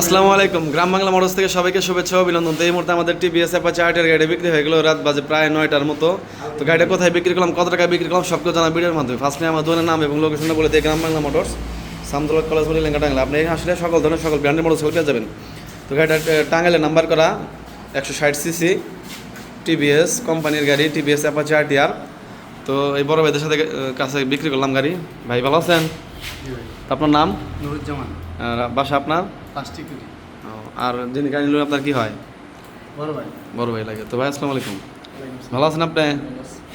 আসসালামু আলাইকুম। গ্রাম বাংলা মোটরস থেকে সবাইকে শুভেচ্ছা অভিনন্দন। তো এই মুহূর্তে আমাদের টিভিএস অ্যাপাচে আটের গাড়ি বিক্রি হয়ে গেল রাত বাজে প্রায় নয়টার মতো। তো গাড়িটা কোথায় বিক্রি করলাম কত টাকা বিক্রি করলাম সবকে জানা ভিডিওর মাধ্যমে। ফার্স্টে আমার দোকানের নাম এবং লোকেশনটা বলে দিই গ্রাম বাংলা মোটরস সামদুল্লাহ কলেজ বলে লেঙ্গা টাঙ্গলা। আপনি এখানে আসলে সকল ধরনের সকল ব্র্যান্ডের মোটরসাইকেল পেয়ে যাবেন। তো গাড়িটা আহ, টাঙ্গাইলে নাম্বার করা একশো ষাট সিসি টিভিএস কোম্পানির গাড়ি টিভিএস অ্যাপাচে আরটিআর তো এই বড় ভাইদের সাথে কাছে বিক্রি করলাম গাড়ি। ভাই ভালো আছেন? আপনার নাম? নুরুজ্জামান। বাসা আপনার? আর যিনি গাড়ি নিলেন আপনার কি হয়? বড় ভাই। বড় ভাই লাগে। তো ভাই আসসালামু আলাইকুম। ভালো আছেন আপনি?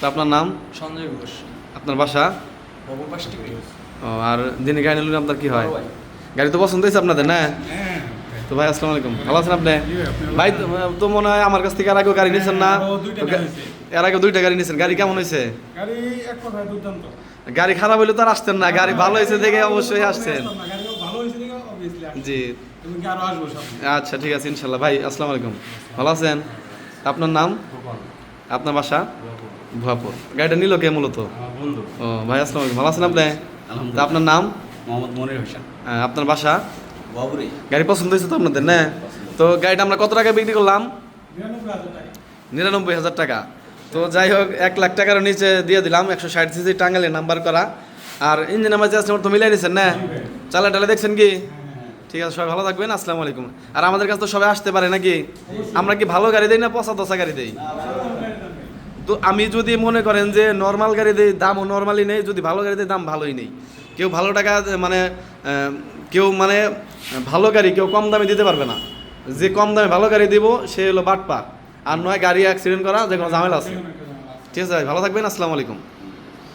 তো আপনার নাম? সঞ্জয় ঘোষ। আপনার বাসা? ও আর যিনি গাড়ি নিলেন আপনার কি হয়? গাড়ি তো পছন্দ হয়েছে আপনাদের না? তো ভাই আসসালামু আলাইকুম। ভালো আছেন আপনি? ভাই তো- মনে হয় আমার কাছ থেকে আর আগেও গাড়ি নিয়েছেন না। এর আগে দুইটা গাড়ি নিয়েছেন গাড়ি কেমন হয়েছে? গাড়ি এক কথায় দুর্দান্ত। গাড়ি খারাপ হইলে তো আর আসতেন না। গাড়ি ভালো হয়েছে দেখে অবশ্যই আসছেন আসতাম না, গাড়ি ভালো হয়েছে দেখে obviously আসতাম। জি। তুমি কি আরও আসব সামনে? আচ্ছা ঠিক আছে ইনশাল্লাহ। ভাই আসসালামু আলাইকুম। ভালো আছেন? আপনার নাম? আপনার বাসা? ভুয়াপুর গাড়িটা নিল কে মূলত? ও ভাই আসসালামু আলাইকুম। ভালো আছেন আপনি? তা আপনার নাম? মোহাম্মদ মনির হোসেন। আপনার বাসা? গাড়ি পছন্দ হয়েছে তো আপনাদের না? তো গাড়িটা আমরা কত টাকা বিক্রি করলাম? নিরানব্বই হাজার টাকা। তো যাই হোক এক লাখ টাকার নিচে দিয়ে দিলাম একশো ষাট সিসি টাঙ্গালে নাম্বার করা। আর ইঞ্জিন আমার জাস্ট তো মিলাই নিয়েছেন না? চালা টালা দেখছেন কি? ঠিক আছে, সবাই ভালো থাকবেন, আসসালামু আলাইকুম। আর আমাদের কাছে তো সবাই আসতে পারে নাকি? আমরা কি ভালো গাড়ি দেই না পচা দশা গাড়ি দেই? তো আমি যদি মনে করেন যে নর্মাল গাড়ি দেই, দামও নর্মালি নেই, যদি ভালো গাড়ি দেই, দাম ভালোই নেই। কেউ ভালো টাকা মানে কেউ মানে ভালো গাড়ি কেউ কম দামে দিতে পারবে না। যে কম দামে ভালো গাড়ি দিব, সে হলো বাটপা। আর নয় গাড়ি অ্যাক্সিডেন্ট করা, যে কোনো ঝামেলা আছে। ঠিক আছে ভালো থাকবেন, আসসালামু আলাইকুম।